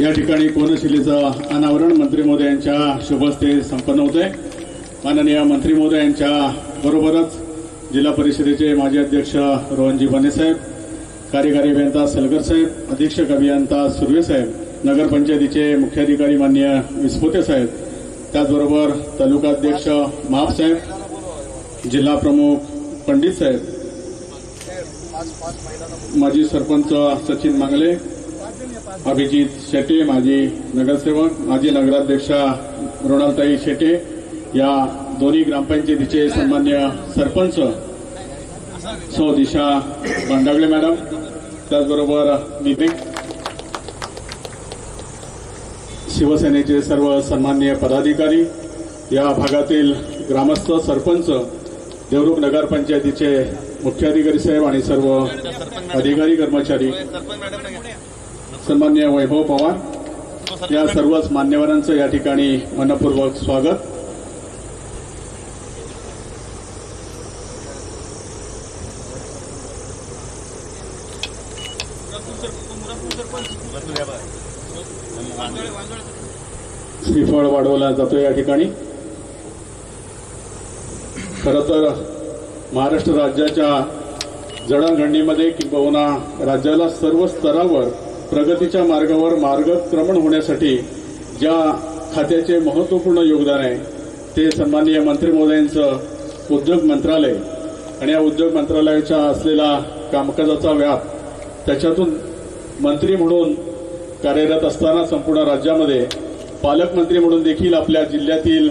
या ठिकाणी कोनशिलेचं अनावरण मंत्री महोदयांच्या शुभहस्ते संपन्न होते माननीय मंत्री महोदयांच्या बरोबरच जिल्हा परिषदेचे माजी अध्यक्ष रोहनजी बने साहेब कार्यकारी अभियंता सलगर साहेब अधीक्षक अभियंता सुर्वे साहेब नगरपंचायतीचे मुख्याधिकारी मान्य विस्फोते साहेब त्याचबरोबर तालुका अध्यक्ष महापसाहेब जिल्हा प्रमुख पंडित साहेब माजी सरपंच सचिन मांगले अभिजित शेटे माजी नगरसेवक माजी नगराध्यक्षा मृणालताई शेटे या दोन्ही ग्रामपंचायतीचे सन्मान्य सरपंच सौ दिशा बांडागळे मॅडम त्याचबरोबर नितीन शिवसेनेचे सर्व सन्मान्य पदाधिकारी या भागातील ग्रामस्थ सरपंच देवरुख नगरपंचायतीचे मुख्याधिकारी साहेब आणि सर्व अधिकारी कर्मचारी. सन्मान्य वैभव पवार या सर्वच मान्यवरांचं या ठिकाणी मनपूर्वक स्वागत. श्रीफळ वाढवला जातो या ठिकाणी. खरं तर महाराष्ट्र राज्याच्या जडणघडणीमध्ये किंबहुना राज्याला सर्व स्तरावर प्रगतीच्या मार्गावर मार्गक्रमण होण्यासाठी ज्या खात्याचे महत्त्वपूर्ण योगदान आहे ते सन्माननीय मंत्री महोदयांचं उद्योग मंत्रालय आणि या उद्योग मंत्रालयाच्या असलेला कामकाजाचा व्याप त्याच्यातून मंत्री म्हणून कार्यरत असताना संपूर्ण राज्यामध्ये पालकमंत्री म्हणून देखील आपल्या जिल्ह्यातील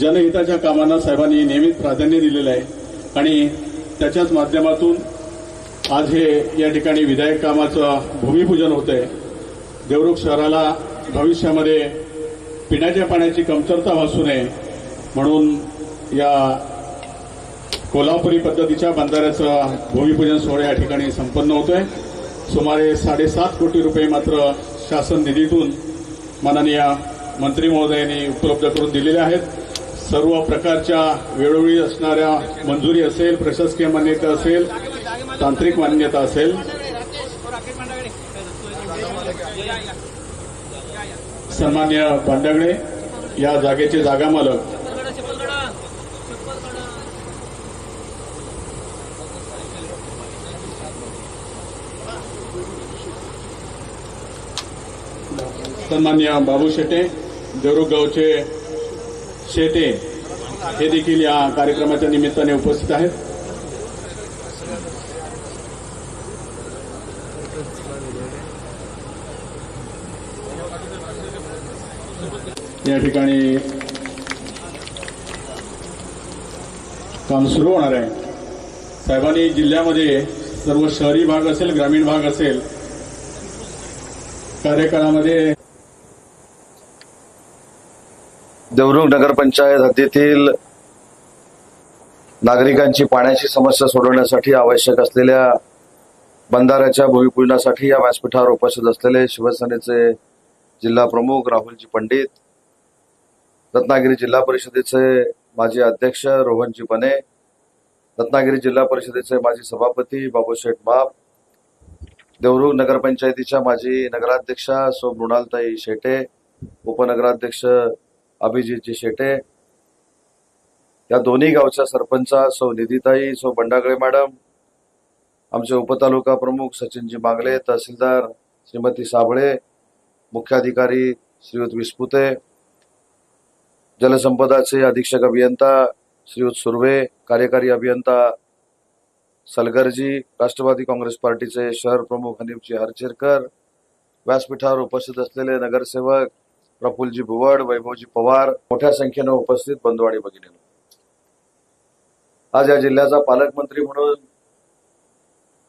जनहिताच्या कामांना साहेबांनी नेहमीच प्राधान्य दिलेलं आहे. आणि त्याच्याच माध्यमातून आज हे या ठिकाणी विधायक कामाचं भूमिपूजन होत आहे देवरुख शहराला भविष्यामध्ये पिण्याच्या पाण्याची कमतरता भासू नये म्हणून या कोल्हापुरी पद्धतीच्या बंधाऱ्याचं भूमिपूजन सोहळा या ठिकाणी संपन्न होतोय. सुमारे साडेसात कोटी रुपये मात्र शासन निधीतून माननीय मंत्री महोदयांनी उपलब्ध करून दिलेले आहेत. सर्व प्रकारच्या वेळोवेळी असणाऱ्या मंजुरी असेल प्रशासकीय मान्यता असेल तांत्रिक मान्यता असेल. सन्मान्य पांडगडे या जागेचे जागा मालक. सन्मान्य बाबू शेटे देवरुखगावचे शेटे हे देखील या कार्यक्रमाच्या निमित्ताने उपस्थित आहेत. या ठिकाणी काम सुरू होणार आहे. साहेबांनी जिल्ह्यामध्ये सर्व शहरी भाग असेल ग्रामीण भाग असेल कार्यकाळामध्ये देवरुख नगरपंचायत हद्दीतील नागरिकांची पाण्याची समस्या सोडवण्यासाठी आवश्यक असलेल्या बंधाऱ्याच्या भूमिपूजनासाठी या व्यासपीठावर उपस्थित असलेले शिवसेनेचे जिल्हा प्रमुख राहुलजी पंडित रत्नागिरी जिल्हा परिषदेचे माजी अध्यक्ष रोहनजी बने रत्नागिरी जिल्हा परिषदेचे माजी सभापती बाबूशेठ बाप देवरुख नगरपंचायतीच्या माजी नगराध्यक्षा सो मृणालताई शेटे उपनगराध्यक्ष अभिजितजी शेटे या दोन्ही गावच्या सरपंचा सौ निधीताई सौ बंडागळे मॅडम आमचे उपतालुका प्रमुख सचिनजी मांगले तहसीलदार श्रीमती साबळे मुख्याधिकारी श्रीयुत विस्पुते जलसंपदाचे अधीक्षक अभियंता श्रीयुत सुर्वे कार्यकारी अभियंता सलगरजी राष्ट्रवादी काँग्रेस पार्टीचे शहर प्रमुख हनीफजी हरचेरकर व्यासपीठावर उपस्थित असलेले नगरसेवक प्रफुलजी भुवड वैभवजी पवार मोठ्या संख्येनं उपस्थित बंदवाडी भगिनी आज या जिल्ह्याचा पालकमंत्री म्हणून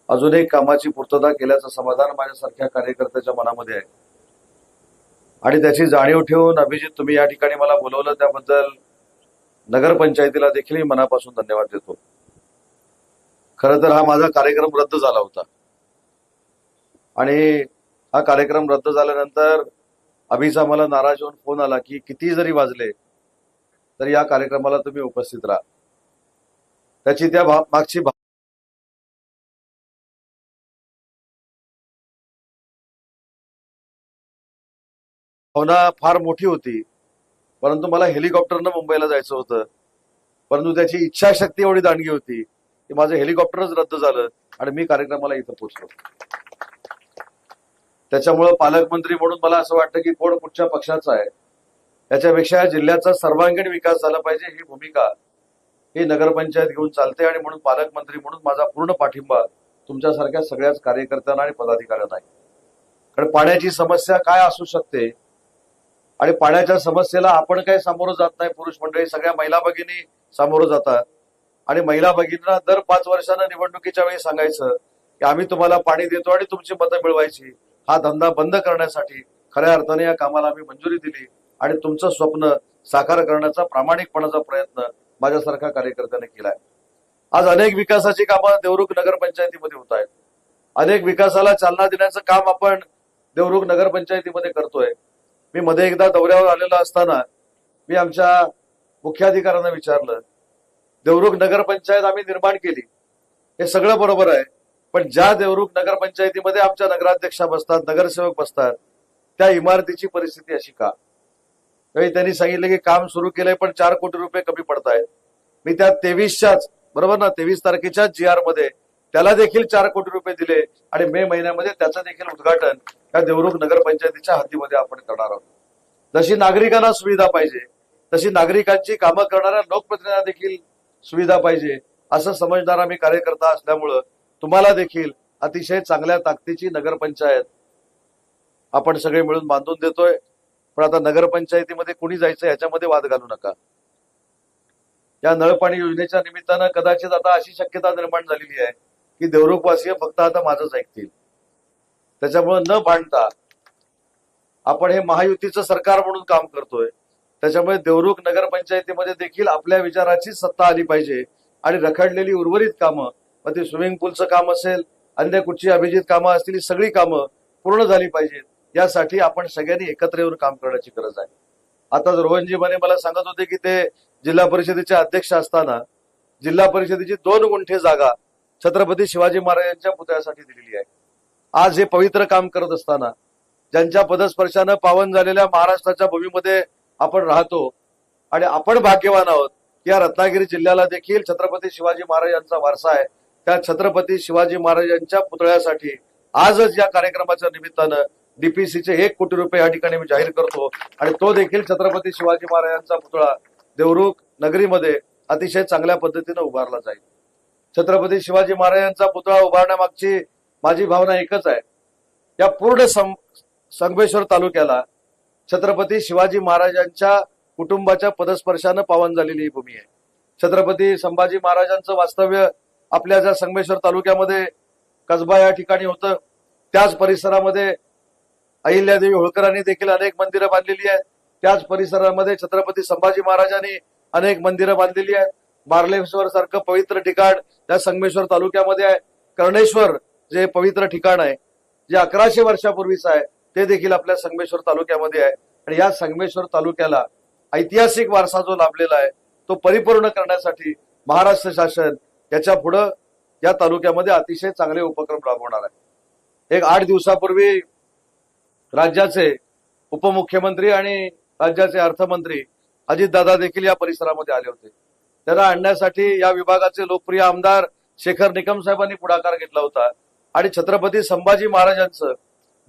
अजून एक कामाची पूर्तता केल्याचं समाधान माझ्यासारख्या कार्यकर्त्याच्या मनामध्ये आहे. आणि त्याची जाणीव ठेवून अभिजित तुम्ही या ठिकाणी मला बोलवलं त्याबद्दल नगरपंचायतीला देखील मी मनापासून धन्यवाद देतो. खरं तर हा माझा कार्यक्रम रद्द झाला होता. आणि हा कार्यक्रम रद्द झाल्यानंतर अभिचा मला नाराज होऊन फोन आला की किती जरी वाजले तर या कार्यक्रमाला तुम्ही उपस्थित राहा. त्याची त्या मागची भावना फार मोठी होती. परंतु मला हेलिकॉप्टरनं मुंबईला जायचं होतं. परंतु त्याची इच्छाशक्ती एवढी दांडगी होती की माझं हेलिकॉप्टरच रद्द झालं आणि मी कार्यक्रमाला इथं पोहोचलो. त्याच्यामुळं पालकमंत्री म्हणून मला असं वाटतं की कोण कुठच्या पक्षाचा आहे त्याच्यापेक्षा या जिल्ह्याचा सर्वांगीण विकास झाला पाहिजे ही भूमिका ही नगरपंचायत घेऊन चालते आणि म्हणून पालकमंत्री म्हणून माझा पूर्ण पाठिंबा तुमच्यासारख्या सगळ्याच कार्यकर्त्यांना आणि पदाधिकाऱ्यांना आहे. कारण पाण्याची समस्या काय असू शकते आणि पाण्याच्या समस्येला आपण काही सामोरं जात नाही पुरुष मंडळी. सगळ्या महिला भगिनी सामोरं जातात. आणि महिला भगिनींना दर पाच वर्षानं निवडणुकीच्या वेळी सांगायचं की आम्ही तुम्हाला पाणी देतो आणि तुमची मतं मिळवायची. हा धंदा बंद करण्यासाठी खऱ्या अर्थाने या कामाला आम्ही मंजुरी दिली आणि तुमचं स्वप्न साकार करण्याचा प्रामाणिकपणाचा प्रयत्न माझ्यासारख्या कार्यकर्त्याने केलाय. आज अनेक विकासाची कामं देवरुख नगरपंचायतीमध्ये होत आहेत. अनेक विकासाला चालना देण्याचं काम आपण देवरुख नगरपंचायतीमध्ये करतोय. मी मध्ये एकदा दौऱ्यावर आलेलो असताना मी आमच्या मुख्याधिकाऱ्यांना विचारलं देवरुख नगरपंचायत आम्ही निर्माण केली. हे सगळं बरोबर आहे पण ज्या देवरुख नगरपंचायतीमध्ये आमच्या नगराध्यक्षा बसतात नगरसेवक बसतात त्या इमारतीची परिस्थिती अशी का? त्यांनी सांगितलं की काम सुरू केलंय पण चार कोटी रुपये कमी पडत आहेत मी त्या तेवीसच्याच बरोबर ना तेवीस तारखेच्याच जी आरमध्ये त्याला देखील चार कोटी रुपये दिले आणि मे महिन्यामध्ये त्याचं देखील उद्घाटन या देवरुख नगरपंचायतीच्या हद्दीमध्ये आपण करणार आहोत. जशी नागरिकांना सुविधा पाहिजे तशी नागरिकांची कामं करणाऱ्या लोकप्रतिनिधींना देखील सुविधा पाहिजे असं समजणारा मी कार्यकर्ता असल्यामुळं तुम्हाला देखील अतिशय चांगल्या ताकदीची नगरपंचायत आपण सगळे मिळून बांधून देतोय. पण आता नगरपंचायतीमध्ये कुणी जायचं याच्यामध्ये वाद घालू नका. या नळपाणी योजनेच्या निमित्तानं कदाचित आता अशी शक्यता निर्माण झालेली आहे. की देवरूखवासीय फक्त आता माझंच ऐकतील. त्याच्यामुळे न भांडता आपण हे महायुतीचं सरकार म्हणून काम करतोय. त्याच्यामुळे देवरुख नगरपंचायतीमध्ये देखील आपल्या विचाराची सत्ता आली पाहिजे आणि रखडलेली उर्वरित कामं मग ते स्विमिंग पूलचं काम असेल अन्य कुठची अभिजित कामं असतील ही सगळी कामं पूर्ण झाली पाहिजेत. यासाठी आपण सगळ्यांनी एकत्र येऊन काम करण्याची गरज आहे. आता रोहनजी म्हणे मला सांगत होते की ते जिल्हा परिषदेचे अध्यक्ष असताना जिल्हा परिषदेची दोन गुंठे जागा छत्रपती शिवाजी महाराजांच्या पुतळ्यासाठी दिलेली आहे. आज हे पवित्र काम करत असताना ज्यांच्या पदस्पर्शानं पावन झालेल्या महाराष्ट्राच्या भूमीमध्ये आपण राहतो आणि आपण भाग्यवान आहोत या रत्नागिरी जिल्ह्याला देखील छत्रपती शिवाजी महाराजांचा वारसा आहे. त्या छत्रपती शिवाजी महाराजांच्या पुतळ्यासाठी आजच या कार्यक्रमाच्या निमित्तानं डीपीसीचे एक कोटी रुपये या ठिकाणी मी जाहीर करतो आणि तो देखील छत्रपती शिवाजी महाराजांचा पुतळा देवरुख नगरीमध्ये अतिशय चांगल्या पद्धतीनं उभारला जाईल. छत्रपती शिवाजी महाराजांचा पुतळा उभारण्यामागची माझी भावना एकच आहे. या पूर्ण संगमेश्वर तालुक्याला छत्रपती शिवाजी महाराजांच्या कुटुंबाच्या पदस्पर्शानं पावन झालेली ही भूमी आहे. छत्रपती संभाजी महाराजांचं वास्तव्य आपल्या ज्या संगमेश्वर तालुक्यामध्ये कसबा या ठिकाणी होतं त्याच परिसरामध्ये अहिल्यादेवी होळकरांनी देखील अनेक मंदिरं बांधलेली आहेत. त्याच परिसरामध्ये छत्रपती संभाजी महाराजांनी अनेक मंदिरं बांधलेली आहेत. मार्लेश्वर सारखं पवित्र ठिकाण त्या संगमेश्वर तालुक्यामध्ये आहे. कर्णेश्वर जे पवित्र ठिकाण आहे जे अकराशे वर्षापूर्वीच आहे ते देखील आपल्या संगमेश्वर तालुक्यामध्ये आहे. आणि या संगमेश्वर तालुक्याला ऐतिहासिक वारसा जो लाभलेला आहे तो परिपूर्ण करण्यासाठी महाराष्ट्र शासन याच्या पुढं या तालुक्यामध्ये अतिशय चांगले उपक्रम राबवणार आहे. एक आठ दिवसापूर्वी राज्याचे उपमुख्यमंत्री आणि राज्याचे अर्थमंत्री अजितदादा देखील या परिसरामध्ये आले होते. त्यांना आणण्यासाठी या विभागाचे लोकप्रिय आमदार शेखर निकम साहेबांनी पुढाकार घेतला होता. आणि छत्रपती संभाजी महाराजांचं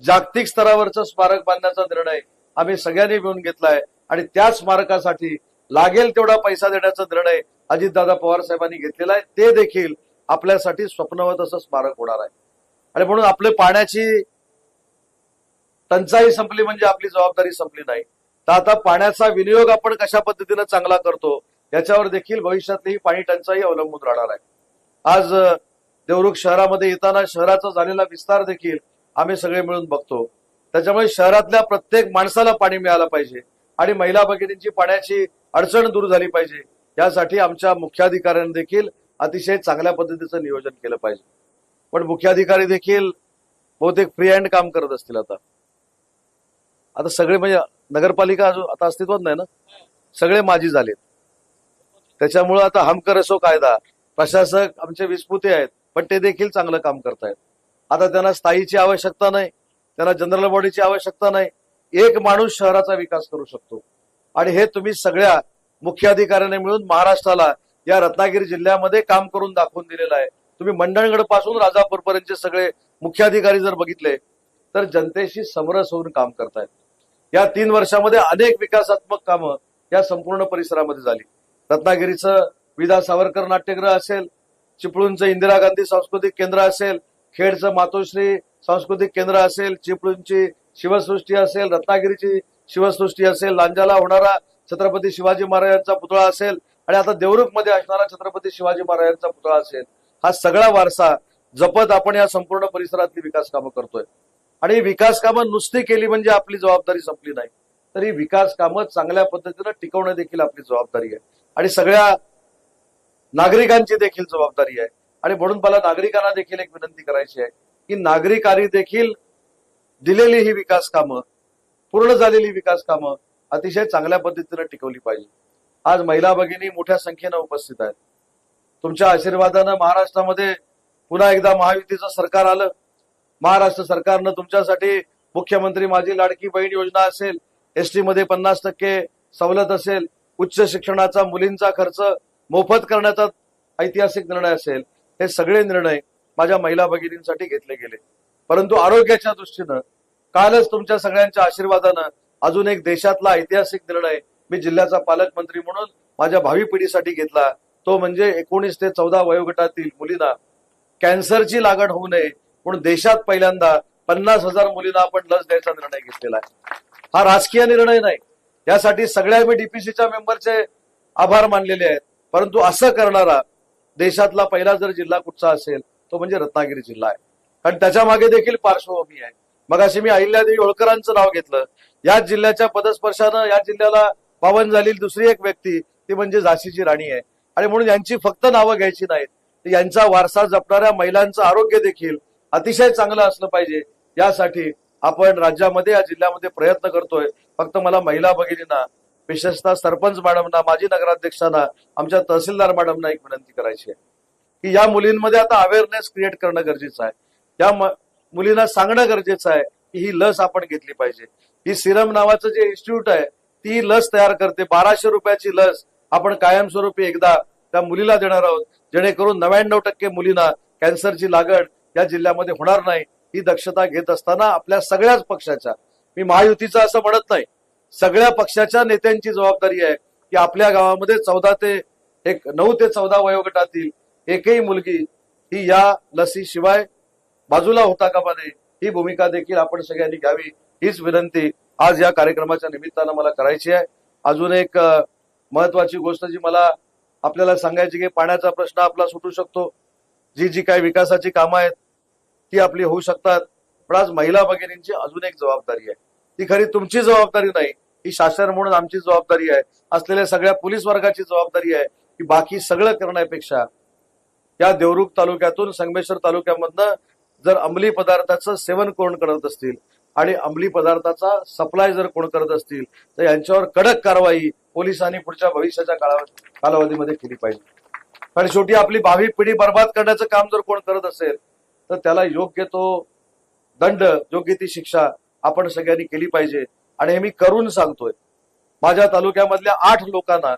जागतिक स्तरावरचं स्मारक बांधण्याचा निर्णय आम्ही सगळ्यांनी मिळून घेतलाय. आणि त्या स्मारकासाठी लागेल तेवढा पैसा देण्याचा निर्णय अजितदादा पवार साहेबांनी घेतलेला आहे. ते देखील आपल्यासाठी स्वप्नवत असं स्मारक होणार आहे. आणि म्हणून आपले पाण्याची टंचाई संपली म्हणजे आपली जबाबदारी संपली नाही. तर आता पाण्याचा विनियोग आपण कशा पद्धतीनं चांगला करतो याच्यावर देखील भविष्यातली ही पाणी टंचाई अवलंबून राहणार आहे. आज देवरुख शहरामध्ये येताना शहराचा झालेला विस्तार देखील आम्ही सगळे मिळून बघतो. त्याच्यामुळे शहरातल्या प्रत्येक माणसाला पाणी मिळालं पाहिजे आणि महिला भगिनींची पाण्याची अडचण दूर झाली पाहिजे यासाठी आमच्या मुख्याधिकाऱ्यांनी देखील अतिशय चांगल्या पद्धतीचं नियोजन केलं पाहिजे. पण मुख्याधिकारी देखील बहुतेक फ्री हँड काम करत असतील आता. आता सगळे म्हणजे नगरपालिका आता अस्तित्वात नाही ना? सगळे माजी झालेत. त्याच्यामुळं आता हमकर असो कायदा. प्रशासक आमचे विस्पुते आहेत पण ते देखील चांगलं काम करतायत. आता त्यांना स्थायीची आवश्यकता नाही त्यांना जनरल बॉडीची आवश्यकता नाही. एक माणूस शहराचा विकास करू शकतो. आणि हे तुम्ही सगळ्या मुख्याधिकाऱ्यांनी मिळून महाराष्ट्राला या रत्नागिरी जिल्ह्यामध्ये काम करून दाखवून दिलेलं आहे. तुम्ही मंडणगडपासून राजापूरपर्यंतचे सगळे मुख्याधिकारी जर बघितले तर जनतेशी समरस होऊन काम करतायत. या तीन वर्षामध्ये अनेक विकासात्मक कामं या संपूर्ण परिसरामध्ये झाली. रत्नागिरीचं विदा सावरकर नाट्यगृह असेल चिपळूणचं इंदिरा गांधी सांस्कृतिक केंद्र असेल खेडचं मातोश्री सांस्कृतिक केंद्र असेल चिपळूणची शिवसृष्टी असेल रत्नागिरीची शिवसृष्टी असेल लांजाला होणारा छत्रपती शिवाजी महाराजांचा पुतळा असेल आणि आता देवरुखमध्ये असणारा छत्रपती शिवाजी महाराजांचा पुतळा असेल हा सगळा वारसा जपत आपण या संपूर्ण परिसरातली विकास कामं करतोय. आणि विकास कामं नुसती केली म्हणजे आपली जबाबदारी संपली नाही. तरी विकास कामं चांगल्या पद्धतीनं टिकवणं देखील आपली जबाबदारी आहे. आणि सगळ्या नागरिकांची देखील जबाबदारी आहे. आणि म्हणून मला नागरिकांना देखील एक विनंती करायची आहे की नागरिकांनी देखील दिलेली ही विकास कामं पूर्ण झालेली विकास कामं अतिशय चांगल्या पद्धतीनं टिकवली पाहिजे. आज महिला भगिनी मोठ्या संख्येनं उपस्थित आहेत. तुमच्या आशीर्वादानं महाराष्ट्रामध्ये पुन्हा एकदा महायुतीचं सरकार आलं. महाराष्ट्र सरकारनं तुमच्यासाठी मुख्यमंत्री माझी लाडकी बहीण योजना असेल एसटी पन्नास टक्के सवलत असेल उच्च शिक्षणाचा मुलींचा खर्च मोफत करण्याचा ऐतिहासिक निर्णय असेल हे सगळे निर्णय माझ्या महिला भगिनींसाठी घेतले गेले. परंतु आरोग्याच्या दृष्टीनं कालच तुमच्या सगळ्यांच्या आशीर्वादानं अजून एक देशातला ऐतिहासिक निर्णय मी जिल्ह्याचा पालकमंत्री म्हणून माझ्या भावी पिढीसाठी घेतला. तो म्हणजे एकोणीस ते चौदा वयोगटातील मुलींना कॅन्सरची लागण होऊ नये म्हणून देशात पहिल्यांदा पन्नास हजार मुलींना आपण लस द्यायचा निर्णय घेतलेला आहे. हा राजकीय निर्णय नाही. यासाठी सगळ्या मी डीपीसीच्या मेंबरचे आभार मानलेले आहेत. परंतु असं करणारा देशातला पहिला जर जिल्हा कुठचा असेल तो म्हणजे रत्नागिरी जिल्हा आहे. कारण त्याच्यामागे देखील पार्श्वभूमी आहे. मग अशी मी अहिल्यादेवी होळकरांचं नाव घेतलं. याच जिल्ह्याच्या पदस्पर्शानं या जिल्ह्याला पावन झालेली दुसरी एक व्यक्ती ती म्हणजे झाशीची राणी आहे. आणि म्हणून यांची फक्त नावं घ्यायची नाहीत. यांचा वारसा जपणाऱ्या महिलांचं आरोग्य देखील अतिशय चांगलं असलं पाहिजे. यासाठी आपण राज्यामध्ये या जिल्ह्यामध्ये प्रयत्न करतोय. फक्त मला महिला भगिनींना विशेषतः सरपंच मॅडमना माजी नगराध्यक्षांना आमच्या तहसीलदार मॅडमना एक विनंती करायची आहे. की या मुलींमध्ये आता अवेअरनेस क्रिएट करणं गरजेचं आहे. या मुलींना सांगणं गरजेचं आहे की ही लस आपण घेतली पाहिजे. ही सिरम नावाचं जे इन्स्टिट्यूट आहे ती लस तयार करते. बाराशे रुपयाची लस आपण कायमस्वरूपी एकदा त्या मुलीला देणार आहोत. जेणेकरून नव्याण्णव टक्के मुलींना कॅन्सरची लागण या जिल्ह्यामध्ये होणार नाही. ही दक्षता घेत असताना आपल्या सगळ्याच पक्षाच्या मी महायुतीचं असं म्हणत नाही सगळ्या पक्षाच्या नेत्यांची जबाबदारी आहे की आपल्या गावामध्ये चौदा ते एक नऊ ते चौदा वयोगटातील एकही मुलगी ही या लसीशिवाय बाजूला होता कामा नये ही भूमिका देखील आपण सगळ्यांनी घ्यावी हीच विनंती आज या कार्यक्रमाच्या निमित्तानं मला करायची आहे. अजून एक महत्वाची गोष्ट जी मला आपल्याला सांगायची की पाण्याचा प्रश्न आपला सुटू शकतो. जी जी काही विकासाची कामं आहेत ती आपली होऊ शकतात. पण आज महिला भगिनींची अजून एक जबाबदारी आहे. ती खरी तुमची जबाबदारी नाही ही शासन म्हणून आमची जबाबदारी आहे. असलेल्या सगळ्या पोलीस वर्गाची जबाबदारी आहे की बाकी सगळं करण्यापेक्षा या देवरुख तालुक्यातून संगमेश्वर तालुक्यामधनं जर अंमली पदार्थाचं सेवन कोण करत असतील आणि अंमली पदार्थाचा सप्लाय जर कोण करत असतील तर यांच्यावर कडक कारवाई पोलिसांनी पुढच्या भविष्याच्या काळा कालावधीमध्ये केली पाहिजे. कारण शेवटी आपली भावी पिढी बर्बाद करण्याचं काम जर कोण करत असेल तर त्याला योग्य तो दंड योग्य ती शिक्षा आपण सगळ्यांनी केली पाहिजे. आणि हे मी करून सांगतोय. माझ्या तालुक्यामधल्या आठ लोकांना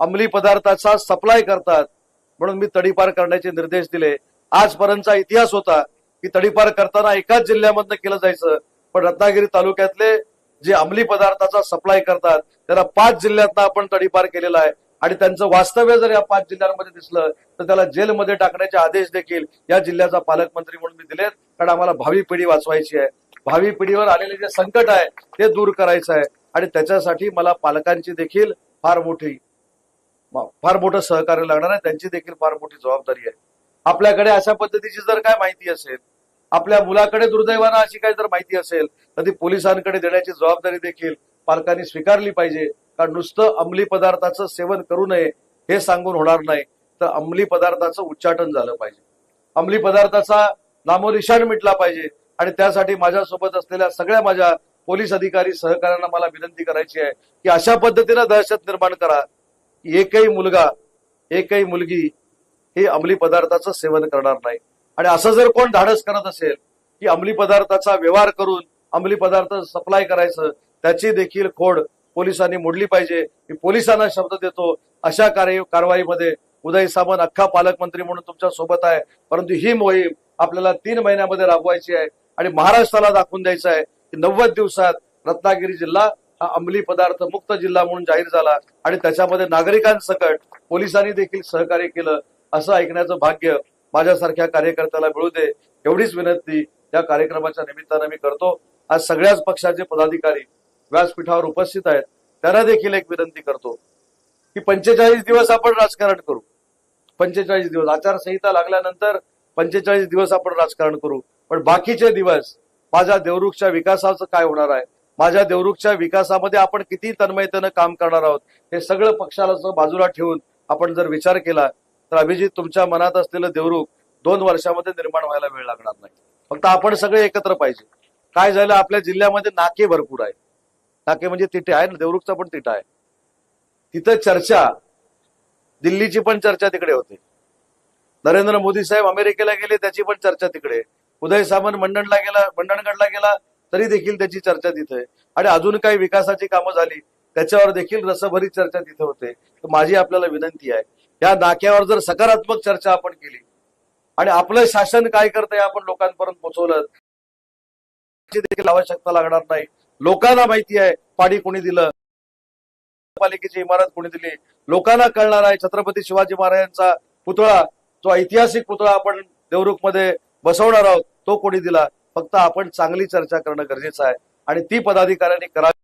अंमली पदार्थाचा सप्लाय करतात म्हणून मी तडीपार करण्याचे निर्देश दिले. आजपर्यंतचा इतिहास होता की तडीपार करताना एकाच जिल्ह्यामधनं केलं जायचं. पण रत्नागिरी तालुक्यातले जे अंमली पदार्थाचा सप्लाय करतात त्याला पाच जिल्ह्यातनं आपण तडीपार केलेला आहे. आणि त्यांचं वास्तव्य जर या पाच जिल्ह्यांमध्ये दिसलं तर त्याला जेलमध्ये टाकण्याचे आदेश देखील या जिल्ह्याचा पालकमंत्री म्हणून मी दिलेत. कारण आम्हाला भावी पिढी वाचवायची आहे. भावी पिढीवर आलेले जे संकट आहे ते दूर करायचं आहे. आणि त्याच्यासाठी मला पालकांची देखील फार मोठी फार मोठं सहकार्य लागणार आहे. त्यांची देखील फार मोठी जबाबदारी आहे. आपल्याकडे अशा पद्धतीची जर काय माहिती असेल आपल्या मुलाकडे दुर्दैवानं अशी काही जर माहिती असेल तर ती पोलिसांकडे देण्याची जबाबदारी देखील पालकांनी स्वीकारली पाहिजे. का नुसतं अंमली पदार्थाचं सेवन करू नये हे सांगून होणार नाही तर अंमली पदार्थाचं उच्चाटन झालं पाहिजे. अंमली पदार्थाचा नामोनिशाण मिटला पाहिजे आणि त्यासाठी माझ्यासोबत असलेल्या सगळ्या माझ्या पोलीस अधिकारी सहकाऱ्यांना मला विनंती करायची आहे की अशा पद्धतीनं दहशत निर्माण करा. की एकही मुलगा एकही मुलगी हे अंमली पदार्थाचं सेवन करणार नाही. आणि असं जर कोण धाडस करत असेल की अंमली पदार्थाचा व्यवहार करून अंमली पदार्थ सप्लाय करायचं त्याची देखील खोड पोलिसांनी मोडली पाहिजे. मी पोलिसांना शब्द देतो. अशा कार्य कारवाईमध्ये उदय सामंत अख्खा पालकमंत्री म्हणून तुमच्यासोबत आहे. परंतु ही मोहीम आपल्याला तीन महिन्यामध्ये राबवायची आहे आणि महाराष्ट्राला दाखवून द्यायचं आहे की नव्वद दिवसात रत्नागिरी जिल्हा हा अंमली पदार्थ मुक्त जिल्हा म्हणून जाहीर झाला आणि त्याच्यामध्ये नागरिकांसकट पोलिसांनी देखील सहकार्य केलं असं ऐकण्याचं भाग्य माझ्यासारख्या कार्यकर्त्याला मिळू दे एवढीच विनंती या कार्यक्रमाच्या निमित्तानं मी करतो. आज सगळ्याच पक्षाचे पदाधिकारी व्यासपीठावर उपस्थित आहेत त्यांना देखील एक विनंती करतो की पंचेचाळीस दिवस आपण राजकारण करू. पंचेचाळीस दिवस. आचारसंहिता लागल्यानंतर पंचेचाळीस दिवस आपण राजकारण करू. पण बाकीचे दिवस माझ्या देवरुखच्या विकासाचं काय होणार आहे? माझ्या देवरुखच्या विकासामध्ये आपण किती तन्मयतेनं काम करणार आहोत? हे सगळं पक्षाला बाजूला ठेवून आपण जर विचार केला तर अभिजित तुमच्या मनात असलेलं देवरुख दोन वर्षामध्ये निर्माण व्हायला वेळ लागणार नाही. फक्त आपण सगळे एकत्र पाहिजे. काय झालं? आपल्या जिल्ह्यामध्ये नाके भरपूर आहे नाके म्हणजे तिथे आहे ना देवरुखचा पण तिठा आहे. तिथं चर्चा दिल्लीची पण चर्चा तिकडे होते. नरेंद्र मोदी साहेब अमेरिकेला गेले त्याची पण चर्चा तिकडे. उदय सामंत मंडणला गेला मंडणगडला गेला तरी देखील त्याची चर्चा तिथे. आणि अजून काही विकासाची कामं झाली त्याच्यावर देखील रसभरी चर्चा तिथे होते. तर माझी आपल्याला विनंती आहे या नाक्यावर जर सकारात्मक चर्चा आपण केली आणि आपलं शासन काय करतंय आपण लोकांपर्यंत पोहोचवलं देखील आवश्यकता लागणार नाही. लोकांना माहिती आहे पाणी कोणी दिलं? पालिकेची इमारत कोणी दिली? लोकांना कळणार आहे छत्रपती शिवाजी महाराजांचा पुतळा जो ऐतिहासिक पुतळा आपण देवरुखमध्ये बसवणार आहोत तो कोणी दिला? फक्त आपण चांगली चर्चा करणं गरजेचं आहे. आणि ती पदाधिकाऱ्यांनी करावी.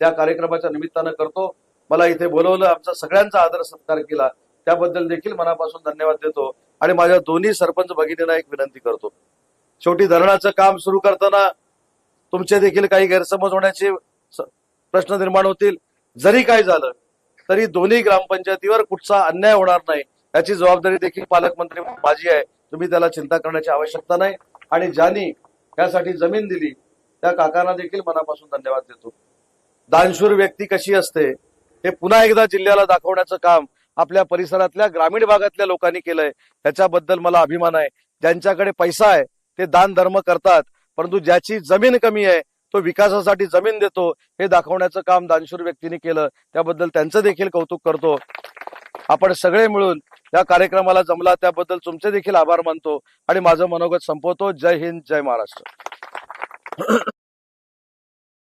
त्या कार्यक्रमाच्या निमित्तानं करतो. मला इथे बोलवलं आमचा सगळ्यांचा आदर सत्कार केला. त्याबद्दल देखील मनापासून धन्यवाद देतो. आणि माझ्या दोन्ही सरपंच भगिनींना एक विनंती करतो. शेवटी धरणाचं काम सुरू करताना तुमचे देखील काही गैरसमज होण्याचे प्रश्न निर्माण होतील. जरी काय झालं तरी दोन्ही ग्रामपंचायतीवर कुठचा अन्याय होणार नाही याची जबाबदारी देखील पालकमंत्री माझी आहे. तुम्ही त्याला चिंता करण्याची आवश्यकता नाही. आणि ज्यांनी यासाठी जमीन दिली त्या काकांना देखील मनापासून धन्यवाद देतो. दानशूर व्यक्ती कशी असते हे पुन्हा एकदा जिल्ह्याला दाखवण्याचं काम आपल्या परिसरातल्या ग्रामीण भागातल्या लोकांनी केलंय. त्याच्याबद्दल मला अभिमान आहे. ज्यांच्याकडे पैसा आहे ते दान धर्म करतात. परंतु ज्याची जमीन कमी आहे तो विकासासाठी जमीन देतो. हे दाखवण्याचं काम दानशूर व्यक्तीने केलं. त्याबद्दल त्यांचं देखील कौतुक करतो. आपण सगळे मिळून या कार्यक्रमाला जमला त्याबद्दल तुमचे देखील आभार मानतो आणि माझं मनोगत संपवतो. जय हिंद जय महाराष्ट्र.